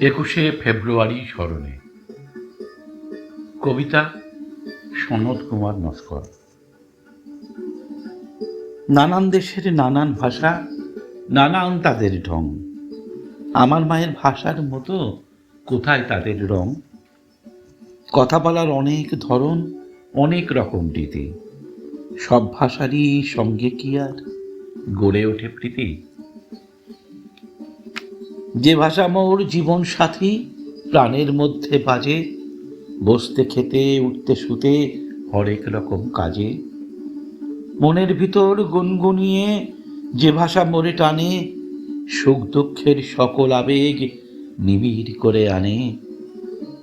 একুশে ফেব্রুয়ারি স্মরণে। কবিতা সনদ কুমার নস্কর। নানান দেশের নানান ভাষা, নানান তাদের ঢং। আমার মায়ের ভাষার মতো কোথায় তাদের রং? কথা বলার অনেক ধরন, অনেক রকম রীতি। সব ভাষারই সঙ্গে কি আর গড়ে ওঠে প্রীতি? যে ভাষা মোর জীবন সাথী, প্রাণের মধ্যে বাজে, বসতে খেতে, উঠতে শুতে হরেক রকম কাজে। মনের ভিতর গুনগুনিয়ে যে ভাষা মোরে টানে, সুখ দুঃখের সকল আবেগ নিবিড় করে আনে।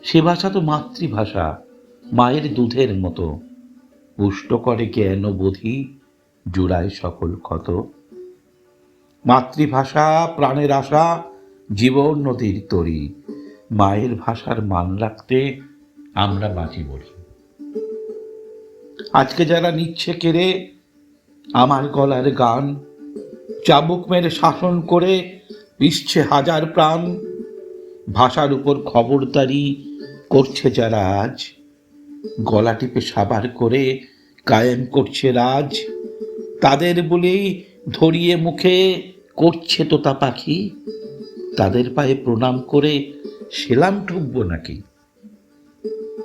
সে ভাষা তো মাতৃভাষা, মায়ের দুধের মতো। পুষ্ট করে জ্ঞান বোধি, জোড়ায় সকল ক্ষত। মাতৃভাষা, প্রাণের আশা জীবন নদীর তরি, মায়ের ভাষার মান রাখতে আমরা বাঁচি বলি। আজকে যারা নিচ্ছে কেড়ে, আমার গলার গান চাবুক মেরে শাসন করে পিসছে হাজার প্রাণ, ভাষার উপর খবরদারি করছে যারা আজ, গলা টিপে সাবার করে কায়েম করছে রাজ, তাদের বলেই ধরিয়ে মুখে করছে তোতা পাখি। তাদের পায়ে প্রণাম করে, সেলাম ঠুকবো নাকি?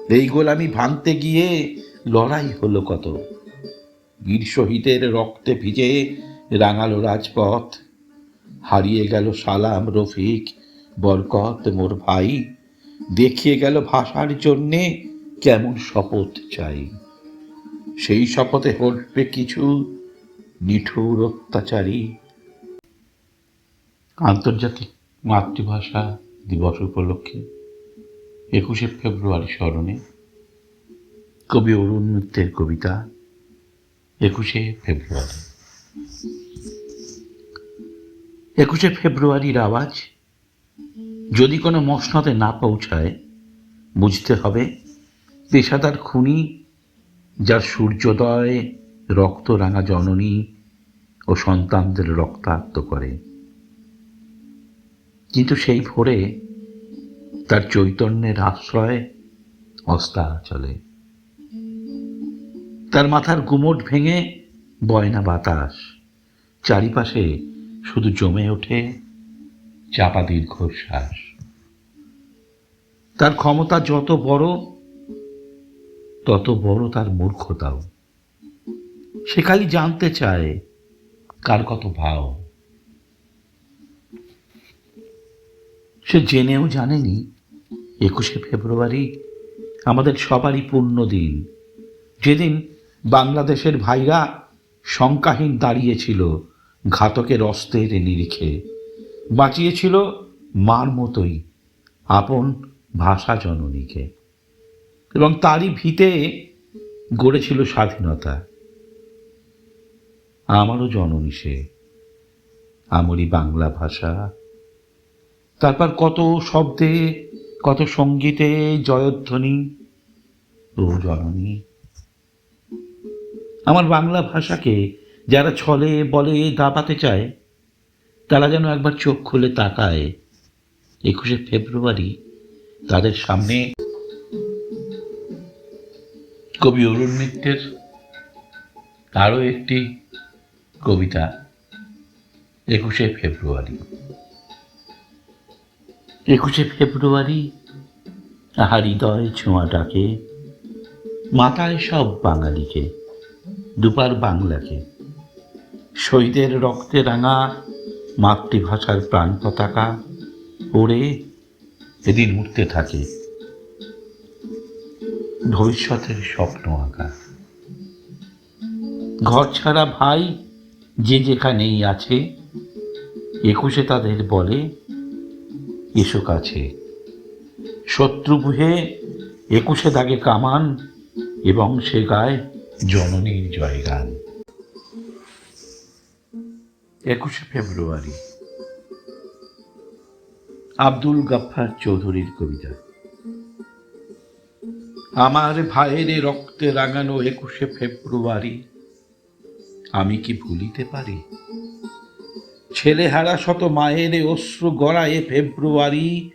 এই গোলামি ভাঙতে গিয়ে লড়াই হলো কত? বীর শহীদের রক্তে ভিজে রাঙালো রাজপথ, হারিয়ে গেল সালাম, রফিক, বরকত মোর ভাই, দেখিয়ে গেল ভাষার জন্যে কেমন শপথ চাই। সেই শপথে হটবে কিছু নিঠুর অত্যাচারী। আন্তর্জাতিক মাতৃভাষা দিবস উপলক্ষে একুশে ফেব্রুয়ারি স্মরণে কবি অরুণ মিত্রের কবিতা একুশে ফেব্রুয়ারি। একুশে ফেব্রুয়ারির আওয়াজ, যদি কোনো মসনদে না পৌঁছায়, বুঝতে হবে পেশাদার খুনি যার সূর্যোদয় রক্ত রাঙা জননী ও সন্তানদের রক্তাক্ত করে। কিন্তু সেই ভোরে তার চৈতন্যের আশ্রয় অস্তা চলে। তার মাথার গুমট ভেঙে বয়না বাতাস। চারিপাশে শুধু জমে ওঠে চাপা দীর্ঘশ্বাস। তার ক্ষমতা যত বড়, তত বড় তার মূর্খতাও। সে খালি জানতে চায় কার কত ভাও। সে জেনেও জানেনি, একুশে ফেব্রুয়ারি আমাদের সবারই পূর্ণ দিন। যেদিন বাংলাদেশের ভাইরা শঙ্কাহীন দাঁড়িয়েছিল ঘাতকের অস্ত্রের নিরিখে, বাঁচিয়েছিল মার মতোই আপন ভাষা জননীকে। এবং তারই ভিতে গড়েছিল স্বাধীনতা। আমারও জননী সে আমারই বাংলা ভাষা তারপর কত শব্দে, কত সঙ্গীতে জয়ধ্বনি জননী আমার বাংলা ভাষাকে যারা ছলে, বলে দাপাতে চায়, তারা যেন একবার চোখ খুলে তাকায়। একুশে ফেব্রুয়ারি তাদের সামনে কবি অরুণ মিত্রের আরও একটি কবিতা, একুশে ফেব্রুয়ারি। একুশে ফেব্রুয়ারি হৃদয় ছোঁয়াটাকে মাথায় সব বাঙালিকে, দুপার বাংলাকে। শহীদের রক্তে রাঙা মাতৃভাষার প্রাণ পতাকা ওড়ে এদিন উঠতে থাকে। ভবিষ্যতের স্বপ্ন আঁকা। ঘর ছাড়া ভাই যে যেখানেই আছে, একুশে তাদের বলে এসো কাছে। শত্রুবুহে একুশে দাগে কামান এবং সে গায় জননীর জয়গান। একুশে ফেব্রুয়ারি। আব্দুল গাফফার চৌধুরীর কবিতা। আমার ভাইয়ের রক্তে রাঙানো একুশে ফেব্রুয়ারি, আমি কি ভুলিতে পারি? ছেলে হারা শত মায়ের অশ্রু গড়ায় ফেব্রুয়ারি,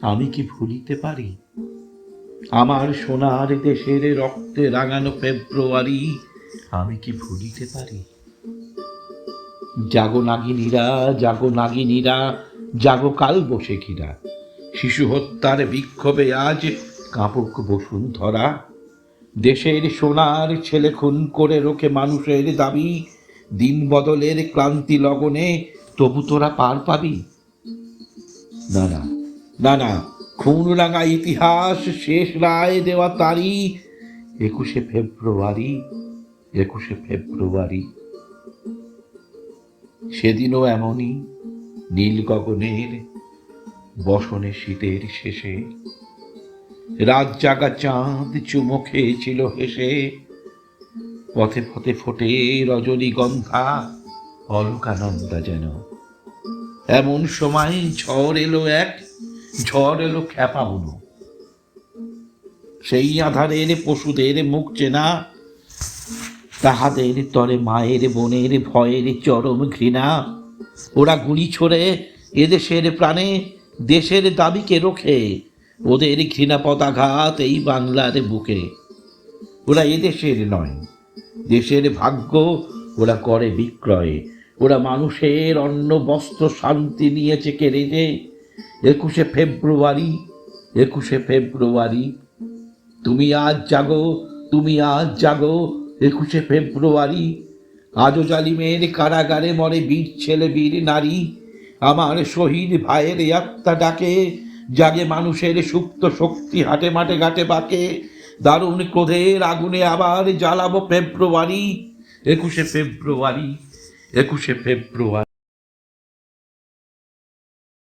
আমি কি ভুলিতে পারি? আমার সোনার দেশের রক্তে রাঙানো ফেব্রুয়ারি, আমি কি ভুলিতে পারি? জাগো নাগিনীরা জাগো নাগিনীরা, জাগো কাল বসে শিশু হত্যার বিক্ষোভে আজ কাঁপক বসুন্ধরা। দেশের সোনার ছেলে খুন করে রোখে মানুষের দাবি, দিন বদলের ক্লান্তি লগনে তবু তোরা পার পাবি? না না না না খুন রাঙা ইতিহাস শেষ রায় দেওয়া তারি একুশে ফেব্রুয়ারি একুশে ফেব্রুয়ারি। সেদিনও এমনই নীল গগনের, বসনে শীতের শেষে। রাত জাগা চাঁদ চুমো খেয়েছিল হেসে। পথে পথে ফোটে রজনীগন্ধা। অলকানন্দা যেন। এমন সময় ঝড় এলো এক, ঝড় এলো খ্যাপা বুনো। সেই আধারের পশুদের মুখ চেনা, তাহাদের তরে মায়ের বোনের ভয়ের চরম ঘৃণা। ওরা গুলি ছোড়ে এদেশের প্রাণে, দেশের দাবিকে রোখে, ওদের ঘৃণা পদাঘাত এই বাংলার বুকে। ওরা এদেশের নয়, দেশের ভাগ্য ওরা করে বিক্রয়। ওরা মানুষের অন্ন, বস্ত্র, শান্তি নিয়েছে কেড়ে যে। একুশে ফেব্রুয়ারি একুশে ফেব্রুয়ারি। তুমি আজ জাগো, তুমি আজ জাগো, একুশে ফেব্রুয়ারি। আজও জালিমের কারাগারে মরে বীর ছেলে, বীর নারী। আমার শহীদ ভাইয়ের আত্মা ডাকে, জাগে মানুষের সুপ্ত শক্তি হাটে মাঠে ঘাটে বাকে। দারুণ ক্রোধের আগুনে আবার জ্বালাবো ফেব্রুয়ারি, একুশে ফেব্রুয়ারি। একুশে ফেব্রুয়ারি